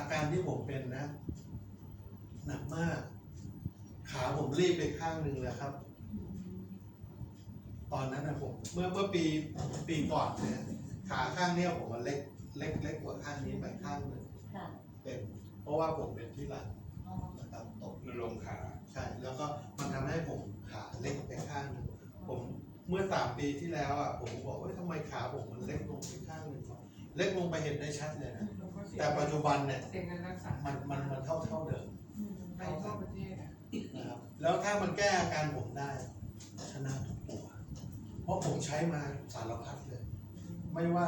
อาการที่ผมเป็นนะ หนักมาก ขาผมรีบไปข้างหนึ่งเลยครับ ตอนนั้นนะผม เมื่อเมื่อปีปีก่อนเนี่ยขาข้างเนี้ยผมมันเล็กเล็กเล็กกว่าข้างนี้ไปข้างหนึ่งค่ะเป็น เพราะว่าผมเป็นที่หลังอ๋อนะครับตก มันลงขาใช่ แล้วก็มันทำให้ผมขาเล็กไปข้างหนึ่งผมเมื่อสามปีที่แล้วอะผมบอกว่าทำไมขาผมมันเล็กลงไปข้างหนึ่งวะเล็กลงไปเห็นได้ชัดเลยนะ แต่ปัจจุบันเนี่ยเสียเงินรักษามันมันมันเท่าเท่าเดิมอืมไปทั่วประเทศอะนะครับ แล้วถ้ามันแก้อาการผมได้ชนะทุกตัว เพราะผมใช้มาสารพัดเลย ไม่ว่า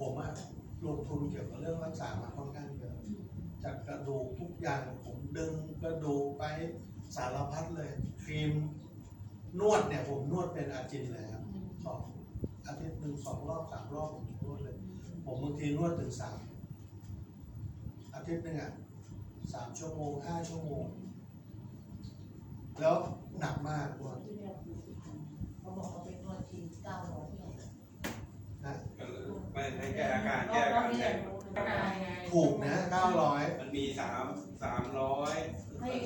ผมอะลงทุนเกี่ยวกับเรื่องรักษามาค่อนข้างเยอะจากกระดูกทุกอย่างผมดึงกระดูกไปสารพัดเลยครีมนวดเนี่ยผมนวดเป็นอาจินเลยครับสองอาทิตย์หนึ่งสองรอบสามรอบผมนวดเลย ผมบางทีนวดถึงสามอาทิตย์หนึ่งอะสามชั่วโมงห้าชั่วโมง แล้วหนักมากนวดที่เรียกคือสุพรรณเขาบอกเขาเป็นนวดทีเก้าร้อยที่ไหนนะไม่ให้แก้อาการแก้อาการเรีแก้ยนรู้คืออะไรถูกนะเก้าร้อยมันมีสามสามร้อย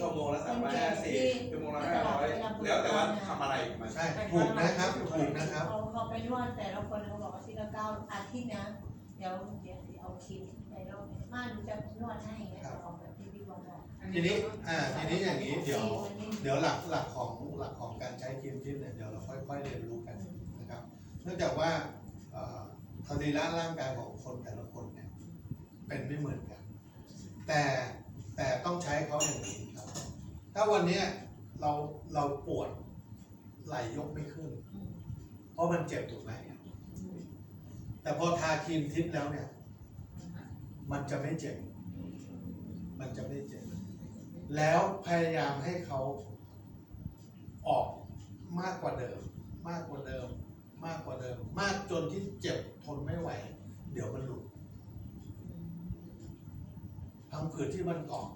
ชั่วโมงละสามร้อยห้าสิบชั่วโมงละห้าร้อยแล้วแต่ว่าทำอะไรมันใช่ ถูกนะครับ ถูกนะครับเขาเขาไปนวดแต่ละคนเขาบอกว่าทีละเก้าอาทิตย์นะเดี๋ยวเดี๋ยวเอาคิดไปรอบนี้มาหนูจะนวดให้เนี่ยเอาแบบที่พี่บอกบอกทีนี้อ่าทีนี้อย่างนี้เดี๋ยว เดี๋ยวหลักหลักของหลักของการใช้ครีมทิพย์เนี่ยเดี๋ยวเราค่อย ๆ เรียนรู้กันนะครับ เนื่องจากว่าเอ่อสรีระร่างกายของคนแต่ละคนเนี่ยเป็นไม่เหมือนกัน แต่แต่ต้องใช้เขาอย่างนี้ครับ ถ้าวันเนี้ยเราเราปวดไหลยกไม่ขึ้น เพราะมันเจ็บถูกไหม แต่พอทาครีมทิพย์แล้วเนี่ย มันจะไม่เจ็บ มันจะไม่เจ็บ แล้วพยายามให้เขาออกมากกว่าเดิม มากกว่าเดิม มากกว่าเดิม มากจนที่เจ็บทนไม่ไหว เดี๋ยวมันหลุดพังผืดที่มันเกาะ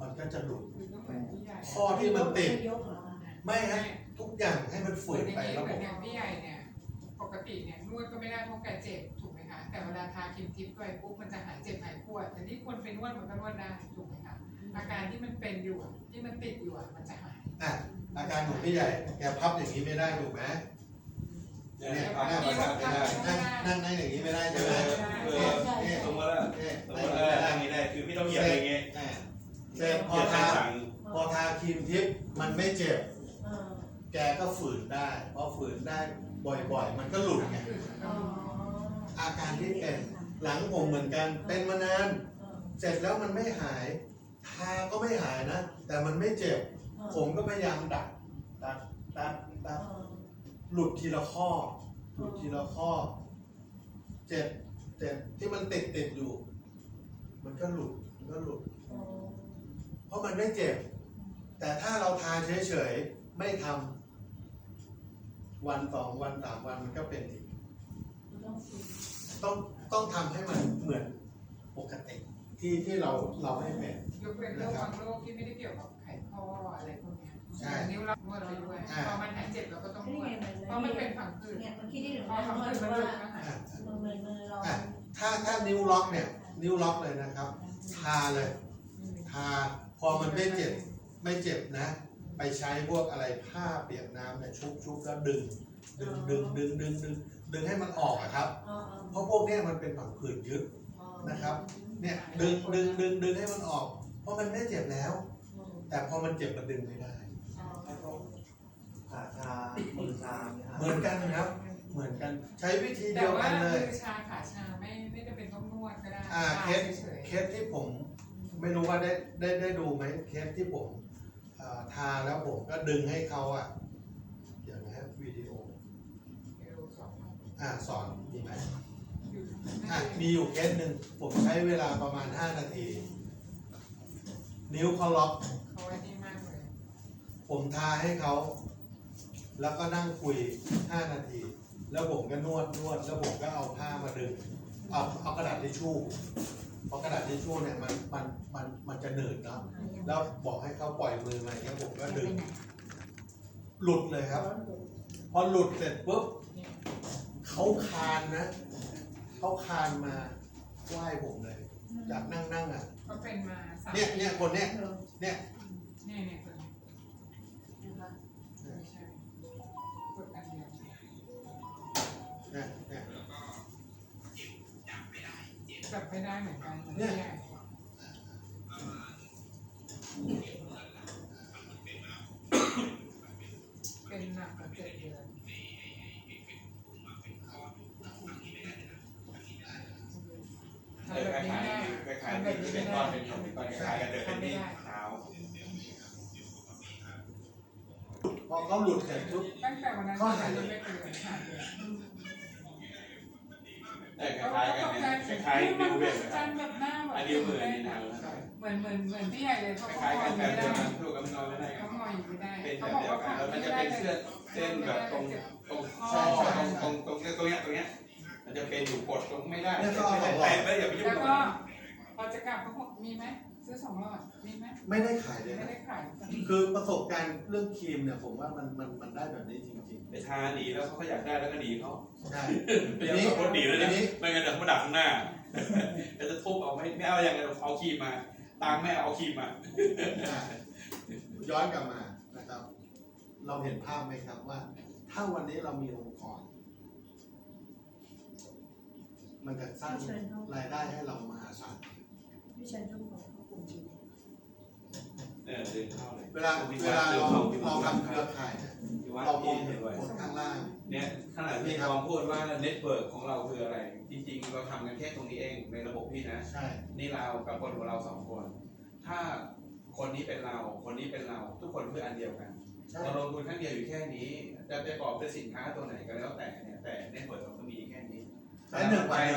มันก็จะหลุดคอก็เหมือนพี่ใหญ่ข้อที่มันติดยกเหรอไม่ให้ทุกอย่างให้มันฝืนไปแล้วผมือนมอย่างพี่ใหญ่เนี่ย ปกติเนี่ยนวดก็ไม่ได้เพราะแกเจ็บถูกไหมคะแต่เวลาทาครีมทิพย์ไปปุ๊บมันจะหายเจ็บหายปวด แต่ที่คนไปนวดมันก็นวดได้ถูกไหมคะอาการที่มันเป็นอยู่อะที่มันติดอยู่อะมันจะหายอะอาการของพี่ใหญ่แกพับอย่างนี้ไม่ได้ถูกไหมเนี่ยทำให้ประสาทไม่ได้นั่งนั่งนั่งอย่างนี้ไม่ได้เอใช่ไหมอเออนี่สมมติว่านี่สมมนั่งติอย่างว่านี้ไม่ได้ทางนี้ได้คือพี่ต้องเหยียบอย่างเงี้ยอะเหเสร็จพอยียบทาทางสั่งพอทาครีมทิพย์มันไม่เจ็บเออแกก็ฝืนได้พอฝืนได้ บ่อยๆ มันก็หลุดไงอ๋ออาการที่เป็นหลังผมเหมือนกันเป็นมานานเออเสร็จแล้วมันไม่หาย ทาก็ไม่หายนะ แต่มันไม่เจ็บ ผมก็พยายามดัดดัดดัดดัดเออหลุดทีละข้อ หลุดทีละข้อ เจ็บเจ็บที่มันติดติดอยู่ มันก็หลุดมันก็หลุดเออเพราะมันไม่เจ็บ แต่ถ้าเราทาเฉยๆ ไม่ทำ วันสองวันสามวันมันก็เป็นอีกต้องฝึกต้องต้องทำให้มันเหมือนปกติที่ที่เราเราให้เป็น ยกเว้นโรคบางโรคที่ไม่ได้เกี่ยวกับไขข้ออะไรพวกเนี้ยใช่นิ้วเรานวดไปด้วยอ่า พอมันหายเจ็บเราก็ต้องนนี่วดไงมันเพราะมันเป็นผังผืดเนี่ยมันคิดที่หนูพอนะผังว่าผืดมันหว่าลุดก็หายอะมือมือมือเราอะถ้าถ้านิ้วล็อกเนี่ย นิ้วล็อกเลยนะครับ ทาเลย ทาพอมันไม่เจ็บไม่เจ็บนะ ไปใช้พวกอะไรผ้าเปียกน้ำเนี่ยชุบชุบแล้วดึง ดึงดึงดึงดึงดึงดึงให้มันออกอะครับเออเออเพราะพวกเนี้ยมันเป็นผังผืดยึดเออนะครับ เนี่ยดึงดึงดึงดึงให้มันออก เพราะมันไม่เจ็บแล้ว อืมแต่พอมันเจ็บมันดึงไม่ได้เออขาชามือชาเนี่ยเหมือนกันครับ เหมือนกันใช้วิธีแต่เดียวว่ากันเลยมือชาขาชาไม่ไม่จำเป็นต้องนวดก็ได้อ่าทาเคส เฉยเคสที่ผม ไม่รู้ว่าได้ได้ได้ดูไหมเคสที่ผมเอ่อ ทาแล้วผมก็ดึงให้เขาอะเดี๋ยวนะวิดีโออ่าสอนมีไหมอะมีอยู่เคสหนึ่งผมใช้เวลาประมาณ 5 นาที นิ้วเขาล็อกเขาไว้ดีมากเลยผมทาให้เขา แล้วก็นั่งคุย 5 นาที แล้วผมก็นวดนวด แล้วผมก็เอาผ้ามาดึง เอาเอากระดาษทิชชู่ เพราะกระดาษทิชชู่เนี่ยมันมันมันมันจะหนืดเนาะแล้วบอกให้เขาปล่อยมือมาอย่างเงี้ยผมก็ดึงหลุดเลยครับ พอหลุดเสร็จปุ๊บเขาคานนะเขาคานมาไหว้ผมเลย จากนั่งนั่งอะก็เป็นมาสามเนี่ยเนี่ยคนเนี้ยเออเนี่ยเนี่ยเนี่ย จับไม่ได้เหมือนกันเนี่ย เป็นหนักกว่าเจ็ดเดือนเออคล้ายๆคล้ายๆเป็นเป็นก้อนเป็นก้อนเป็นก้อนคล้ายๆกันแต่เป็นที่เท้าพอเขาหลุดเสร็จปุ๊บตั้งแต่วันนั้นก็หายเลยไม่เป็นเลย หายเลยเออคล้ายๆกันเนี่ยคล้ายๆนิ้วเวทจันแบบหน้าแบบอันนิ้วมืออันนี้นานแล้วเหมือนเหมือนเหมือนพี่ใหญ่เลยเขาคล้ายๆกันไม่แต่ได้เดียวกันถูกกันนอนไม่ได้กัเขานงอยอยู่ไม่ได้เป็นแบเขาบบอกเดียวว่ากันขาแล้วมันจะเป็นเสื้อเส้นแบบตรงตรงข้อตรงตรงตรงตรงเนี้ยตรงเนี้ยมันจะเป็นอยู่กดตรงไม่ได้แต่ไม่อย่าไปยุ่งแล้วกับก็มันพอจะกลับเขาบอกมีไหม ซื้อสองหลอดมีไหมไม่ได้ขายเลยไม่นะได้ขาย คือประสบการณ์เรื่องครีมเนี่ยผมว่ามันมันมันได้แบบนี้จริงไปทาหนีแล้วเขาก็อยากได้แล้วก็หนีเขาๆใช่เดี๋ยวเขาคนหนีแล้วเนี่ยไม่งั้นเดี๋ยวเขาดักข้างหน้าก็จะทุบเอาไม่ไม่เอาอย่างเงี้ยเอาครีมมาตังไม่เอาครีมมา อะย้อนกลับมานะครับ เราเห็นภาพไหมครับว่า ถ้าวันนี้เรามีองค์กร มันจะสร้างเชิญเขารายได้ให้เรามหาศาล พี่เชิญทุกคนเขากลุ่มจีน เออเดินเข้าเลยเวลาเวลาเราเราทำเครือข่ายเนี่ยที่วัดเรามองที่เห็นด้วยคนข้างล่างเนี่ยขนาดที่ลองพูดว่าเน็ตเวิร์กของเราคืออะไร จริง ๆ เราทำกันแค่ตรงนี้เองในระบบพี่นะใช่นี่เรากับคนของเราสองคน ถ้าคนนี้เป็นเรา คนนี้เป็นเรา ทุกคนคืออันเดียวกันใช่เราลงทุนครั้งเดียวอยู่แค่นี้จะประกอบเป็นสินค้าตัวไหนก็แล้วแต่เนี่ยแต่เน็ตเวิร์กเราก็มีแค่นี้ใช้หนึ่งวัน